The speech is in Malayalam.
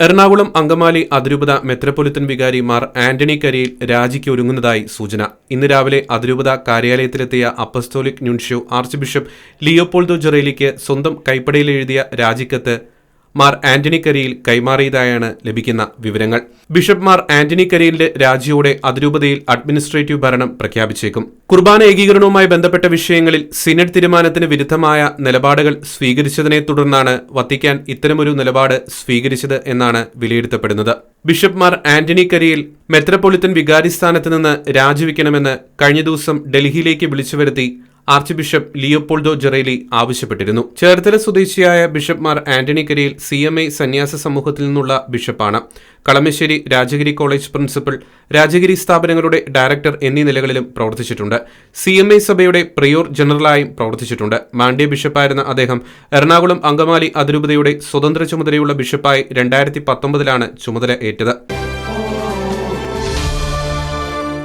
എറണാകുളം അങ്കമാലി അതിരൂപത മെത്രപൊലിത്തൻ വികാരി മാർ ആന്റണി കരിയിൽ രാജിക്ക് ഒരുങ്ങുന്നതായി സൂചന. ഇന്ന് രാവിലെ അതിരൂപത കാര്യാലയത്തിലെത്തിയ apostolic nuncio archbishop Leopoldo ജെറേലിക്ക് സ്വന്തം കൈപ്പടയിൽ എഴുതിയ രാജിക്കത്ത് മാർ ആന്റണി കരിയിൽ കൈമാറിയതായാണ് ലഭിക്കുന്ന വിവരങ്ങൾ. ബിഷപ്പ് മാർ ആന്റണി കരിയിലിന്റെ രാജിയോടെ അതിരൂപതയിൽ അഡ്മിനിസ്ട്രേറ്റീവ് ഭരണം പ്രഖ്യാപിച്ചേക്കും. കുർബാന ഏകീകരണവുമായി ബന്ധപ്പെട്ട വിഷയങ്ങളിൽ സിനഡ് തീരുമാനത്തിന് വിരുദ്ധമായ നിലപാടുകൾ സ്വീകരിച്ചതിനെ തുടർന്നാണ് വത്തിക്കാൻ ഇത്തരമൊരു നിലപാട് സ്വീകരിച്ചത് എന്നാണ് വിലയിരുത്തപ്പെടുന്നത്. Bishop Mar Antony Kariyil metropolitan vicar സ്ഥാനത്ത് നിന്ന് രാജിവെക്കണമെന്ന് കഴിഞ്ഞ ദിവസം ഡൽഹിയിലേക്ക് വിളിച്ചു വരുത്തി ആർച്ച് ബിഷപ്പ് ലിയോപോൾഡോ ജെറേലി ആവശ്യപ്പെട്ടിരുന്നു. ചേർത്തല സ്വദേശിയായ ബിഷപ്പ്മാർ Antony Kariyil C M I സന്യാസ സമൂഹത്തിൽ നിന്നുള്ള ബിഷപ്പാണ്. കളമശ്ശേരി രാജഗിരി കോളേജ് പ്രിൻസിപ്പൽ രാജഗിരി സ്ഥാപനങ്ങളുടെ ഡയറക്ടർ എന്നീ നിലകളിലും പ്രവർത്തിച്ചിട്ടുണ്ട്. സി എം ഐ സഭയുടെ പ്രിയോർ ജനറലായും പ്രവർത്തിച്ചിട്ടുണ്ട്. മാണ്ഡ്യ ബിഷപ്പായിരുന്ന അദ്ദേഹം എറണാകുളം അങ്കമാലി അതിരൂപതയുടെ സ്വതന്ത്ര ചുമതലയുള്ള ബിഷപ്പായി രണ്ടായിരത്തി പത്തൊമ്പതിലാണ് ചുമതല ഏറ്റത്.